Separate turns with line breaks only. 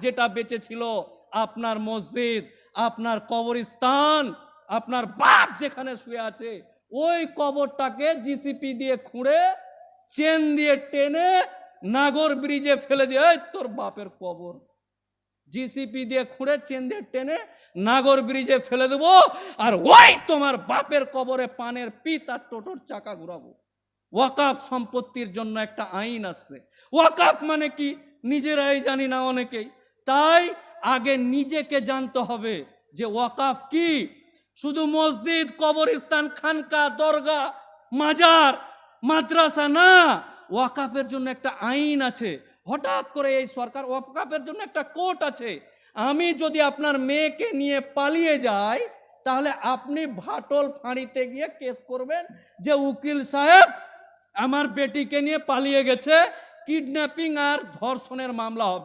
যেটা বেঁচে ছিল আপনার মসজিদ, আপনার কবরস্থান, আপনার বাপ যেখানে শুয়ে আছে, ওই কবরটাকে জিসিপি দিয়ে খুঁড়ে চেন দিয়ে টেনে নাগর ব্রিজে ফেলে দিয়ে, "এই তোর বাপের কবর। জিসিপি দিয়ে খুঁড়ে চেন দিয়ে টেনে নাগর ব্রিজে ফেলে দেবো আর ওই তোমার বাপের কবরে পানের পিত আর টোটোর চাকা ঘুরাবো। ওয়াকাফ সম্পত্তির জন্য একটা আইন আছে। ওয়াকাফ মানে কি? নিজেরাই জানি না অনেকেই। তাই আগে নিজেকে জানতে হবে যে ওয়াকাফ কি। শুধু মসজিদ, কবরস্থান খানকা দরগা মাজার, মাদ্রাসা না, ওয়াকাফের জন্য একটা আইন আছে। হঠাৎ করে এই সরকার ওয়াকাফের জন্য একটা কোর্ট আছে। আমি যদি আপনার মেয়েকে নিয়ে পালিয়ে যাই, তাহলে আপনি ভাটল ফাঁড়িতে গিয়ে কেস করবেন যে উকিল সাহেব, আমার বেটিকে নিয়ে পালিয়ে গেছে কিডন্যাপিং আর ধর্ষণের মামলা হবে।